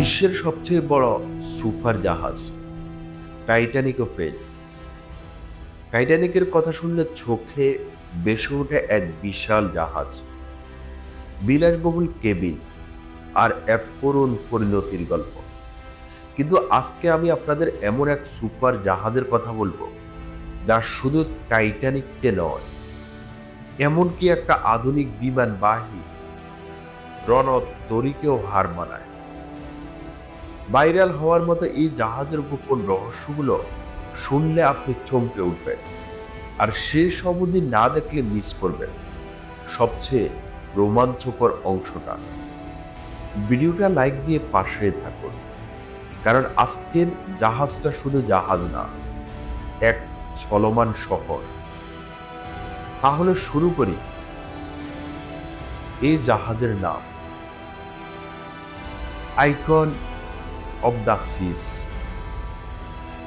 বিশ্বের সবচেয়ে বড় সুপার জাহাজ। টাইটানিকও ফেল টাইটানিকের কথা শুনলে চোখে বেসে ওঠে এক বিশাল জাহাজ। বিলাসবহুল কেবিন আর এক করুণ পরিণতির গল্প। কিন্তু আজকে আমি আপনাদের এমন এক সুপার জাহাজের কথা বলব, যা শুধু টাইটানিককে নয়, এমনকি একটা আধুনিক বিমান বাহী রণত তরিকেও হার মানায়। ভাইরাল হওয়ার মতো এই জাহাজের গোপন রহস্যগুলো শুনলে আপনি চমকে উঠবেন? আর শেষ অবধি না দেখলে মিস করবেন। সবচেয়ে রোমাঞ্চকর অংশটা। ভিডিওটা লাইক দিয়ে পাশে থাকুন। কারণ আজকের জাহাজটা শুধু জাহাজ না, এক চলমান শহর। তাহলে শুরু করি। এই জাহাজের নাম। আইকন অব দ্য সিস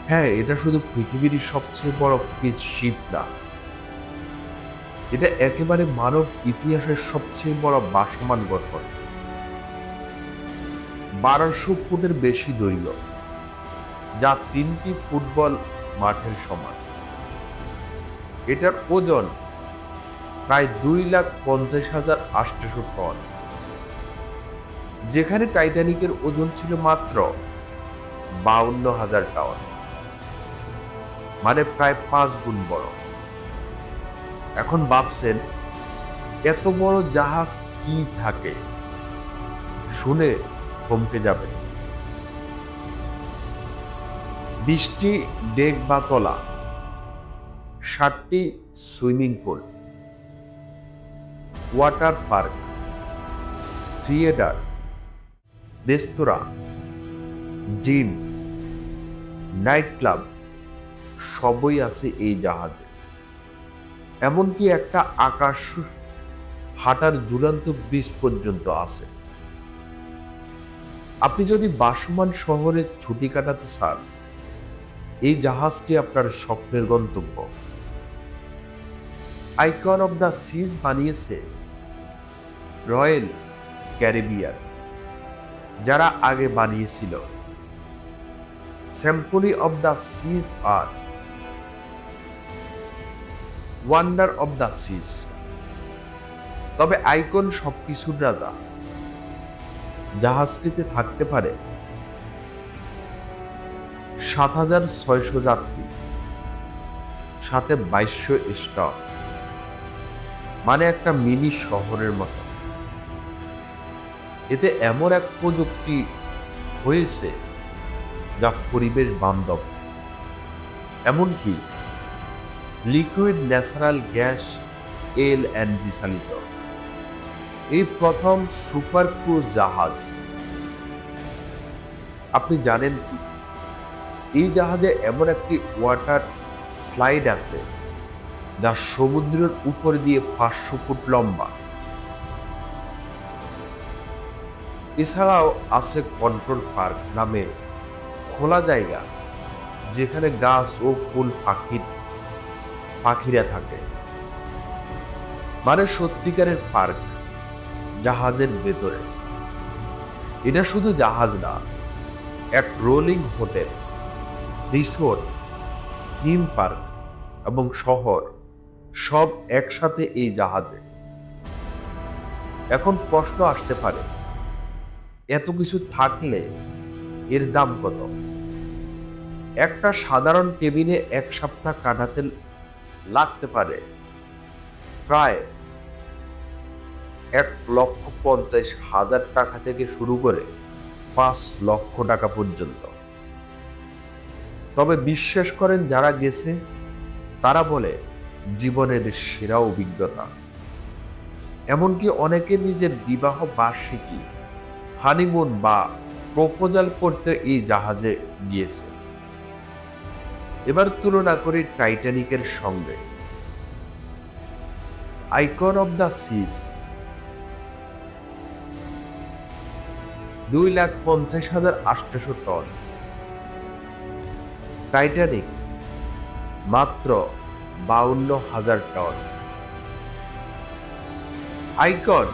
হ্যাঁ এটা শুধু পৃথিবীর সবচেয়ে বড় পিচ শিপ না। এটা একেবারে মানব ইতিহাসের সবচেয়ে বড় বাসমান গঠন বারোশো ফুটের বেশি দৈর্ঘ্য, যা তিনটি ফুটবল মাঠের সমান। এটার ওজন প্রায় দুই লাখ পঞ্চাশ হাজার আটশো টন। যেখানে টাইটানিকের ওজন ছিল মাত্র বাউন্ন হাজার টাওয়ার মানে প্রায় পাঁচ গুণ বড়। এখন ভাবছেন, এত বড় জাহাজ কি থাকে? শুনে থমকে যাবে বিশটি ডেক বা তলা, ষাটটি swimming pool, water park, theatre রেস্তোরাঁ, জিম, নাইট ক্লাব, সবই আছে এই জাহাজে। এমনকি একটা আকাশ হাঁটার ঝুলন্ত ব্রিজ পর্যন্ত আছে। আপনি যদি বাসমান শহরে ছুটি কাটাতে চান, এই জাহাজটি আপনার স্বপ্নের গন্তব্য। আইকন অব দ্য সিজ বানিয়েছে রয়্যাল ক্যারিবিয়ান। যারা আগে বানিয়েছিল। স্যাম্পলি অব দ্য সিজ আর ওয়ান্ডার অব দ্য সিজ তবে আইকন সবকিছুর রাজা। জাহাজটিতে থাকতে পারে সাত হাজার ছয়শো যাত্রী, সাথে বাইশশো স্টক মানে একটা মিনি শহরের মতো। এতে এমন এক প্রযুক্তি হয়েছে যা পরিবেশ বান্ধব। এমনকি liquid natural gas, L N G চালিত। এই প্রথম সুপার ক্রুজ জাহাজ। আপনি জানেন কি? এই জাহাজে এমন একটি ওয়াটার স্লাইড আছে যা সমুদ্রের উপর দিয়ে পাঁচশো ফুট লম্বা। এছাড়াও আছে কন্ট্রোল পার্ক নামে খোলা জায়গা, যেখানে গাছ ও ফুল পাখির পাখিরা থাকে। মানে সত্যিকারের পার্ক জাহাজের ভেতরে। এটা শুধু জাহাজ না, এক rolling hotel resort theme park এবং শহর সব একসাথে এই জাহাজে। এখন প্রশ্ন আসতে পারে এত কিছু থাকলে এর দাম কত? একটা সাধারণ কেবিনে এক সপ্তাহ কাটাতে লাগতে পারে প্রায় এক লক্ষ পঞ্চাশ হাজার টাকা থেকে শুরু করে পাঁচ লক্ষ টাকা পর্যন্ত। তবে বিশ্বাস করেন, যারা গেছে, তারা বলে, জীবনের সেরা অভিজ্ঞতা। এমনকি অনেকে নিজের বিবাহ বার্ষিকী হানিমুন বা প্রপোজাল করতে এই জাহাজে গিয়েছে। এবার তুলনা করি টাইটানিকের সঙ্গে। আইকন অব দ্য সিস দুই লাখ পঞ্চাশ হাজার আটশো টন। টাইটানিক মাত্র বাউন্ন হাজার টন। আইকন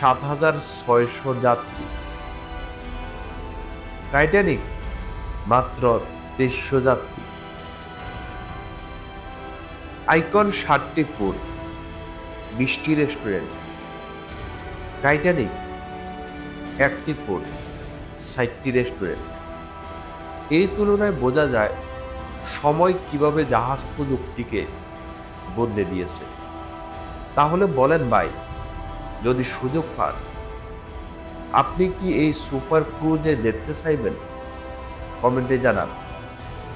সাত হাজার ছয়শো যাত্রী। টাইটানিক মাত্র তেইশশো যাত্রী। আইকন ষাটটি ফুড বৃষ্টি রেস্টুরেন্ট। টাইটানিক একটি ফুড সাইটটি রেস্টুরেন্ট। এই তুলনায় বোঝা যায় সময় কীভাবে জাহাজ প্রযুক্তিকে বদলে দিয়েছে। তাহলে বলেন ভাই যদি সুযোগ পান, আপনি কি এই সুপার ক্রুজে দেখতে চাইবেন? কমেন্টে জানান।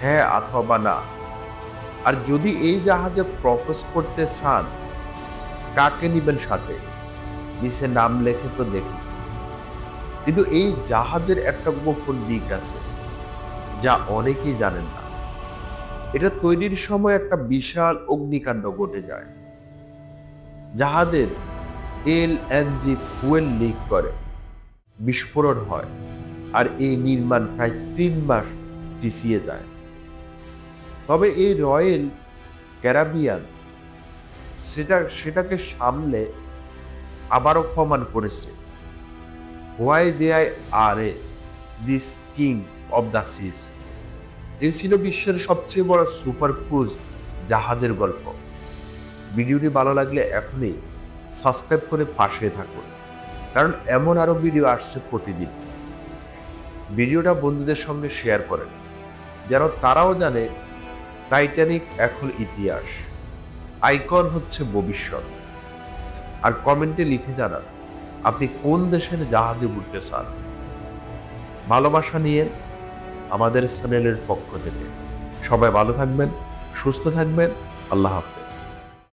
হ্যাঁ অথবা না। আর যদি এই জাহাজে প্রপোজ করতে চান, কাকে নিবেন সাথে? নিচে নাম লেখে তো দেখি। কিন্তু এই জাহাজের একটা গোপন দিক আছে, যা অনেকেই জানেন না। এটা তৈরির সময় একটা বিশাল অগ্নিকাণ্ড ঘটে যায়। জাহাজের এল জি ফুয়েল লিক করে। বিস্ফোরণ হয় আর এই নির্মাণ প্রায় তিন মাস পিছিয়ে যায়। তবে এই রয়েল ক্যারাবিয়ান সেটা, সেটাকে সামলে আবারও প্রমাণ করেছে। Why they I are a, this king of the seas এই ছিল বিশ্বের সবচেয়ে বড় সুপার ক্রুজ জাহাজের গল্প। ভিডিওটি ভালো লাগলে এখনই সাবস্ক্রাইব করে পাশে থাকুন। কারণ এমন আরও ভিডিও আসছে প্রতিদিন। ভিডিওটা বন্ধুদের সঙ্গে শেয়ার করেন। যেন তারাও জানে, টাইটানিক এখন ইতিহাস। আইকন হচ্ছে ভবিষ্যৎ। আর কমেন্টে লিখে জানান, আপনি কোন দেশের জাহাজে উঠতে চান? ভালোবাসা নিয়ে আমাদের চ্যানেলের পক্ষ থেকে। সবাই ভালো থাকবেন, সুস্থ থাকবেন। আল্লাহ হাফেজ।